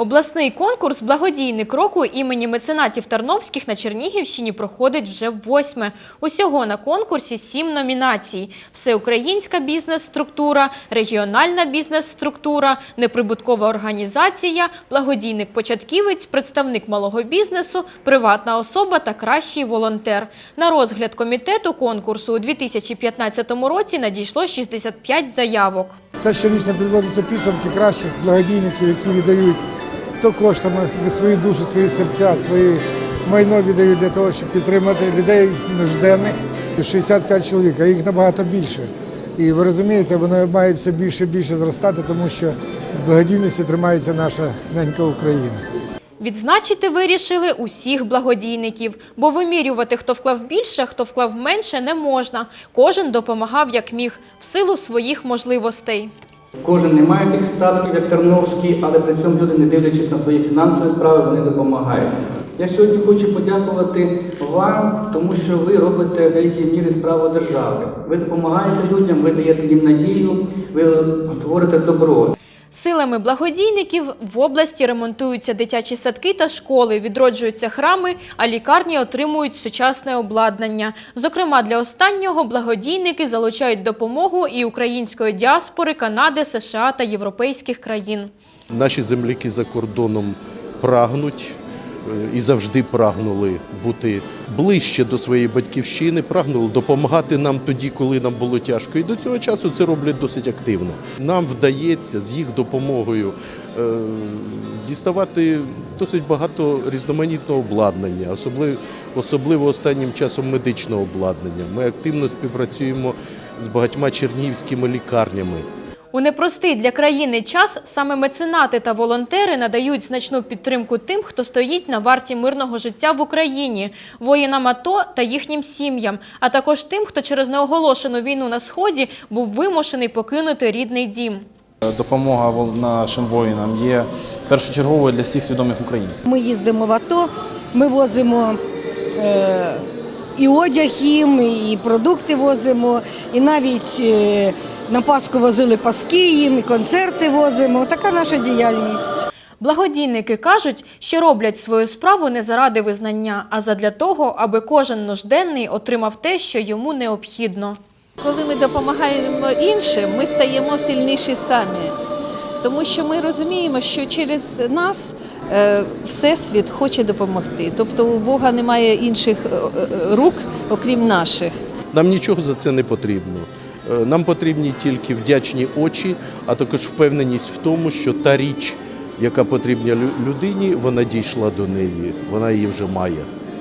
Обласний конкурс Благодійник року імені меценатів Тарновських на Чернігівщині проходить вже восьме. Усього на конкурсі сім номінацій: всеукраїнська бізнес-структура, регіональна бізнес-структура, неприбуткова організація, благодійник початківець, представник малого бізнесу, приватна особа та кращий волонтер. На розгляд комітету конкурсу у 2015 році надійшло 65 заявок. Це щорічно підводяться підсумки кращих благодійників, які віддають хто коштами свою душу, свої серця, свої майно віддають для того, щоб підтримати людей нужденних. 65 чоловік, а їх набагато більше. І ви розумієте, вони мають все більше і більше зростати, тому що в благодійності тримається наша ненька Україна. Відзначити вирішили усіх благодійників, бо вимірювати, хто вклав більше, хто вклав менше, не можна. Кожен допомагав як міг, в силу своїх можливостей. Кожен не має тих статків, як Тарновський, але при цьому люди, не дивлячись на свої фінансові справи, вони допомагають. Я сьогодні хочу подякувати вам, тому що ви робите в деякій мірі справу держави. Ви допомагаєте людям, ви даєте їм надію, ви творите добро. Силами благодійників в області ремонтуються дитячі садки та школи, відроджуються храми, а лікарні отримують сучасне обладнання. Зокрема, для останнього благодійники залучають допомогу і української діаспори Канади, США та європейських країн. Наші земляки за кордоном прагнуть і завжди прагнули бути ближче до своєї батьківщини, прагнули допомагати нам тоді, коли нам було тяжко. І до цього часу це роблять досить активно. Нам вдається з їх допомогою е, діставати досить багато різноманітного обладнання, особливо, особливо останнім часом медичного обладнання. Ми активно співпрацюємо з багатьма чернігівськими лікарнями. У непростий для країни час саме меценати та волонтери надають значну підтримку тим, хто стоїть на варті мирного життя в Україні, воїнам АТО та їхнім сім'ям, а також тим, хто через неоголошену війну на сході був вимушений покинути рідний дім. Допомога нашим воїнам є першочерговою для всіх свідомих українців. Ми їздимо в АТО, ми возимо е, і одяг їм, і продукти возимо, і навіть е, на Пасху возили паски їм, і концерти возимо. Така наша діяльність. Благодійники кажуть, що роблять свою справу не заради визнання, а задля того, аби кожен нужденний отримав те, що йому необхідно. Коли ми допомагаємо іншим, ми стаємо сильніші самі. Тому що ми розуміємо, що через нас е, Всесвіт хоче допомогти. Тобто у Бога немає інших е, е, рук, окрім наших. Нам нічого за це не потрібно. Е, Нам потрібні тільки вдячні очі, а також впевненість в тому, що та річ, яка потрібна людині, вона дійшла до неї, вона її вже має.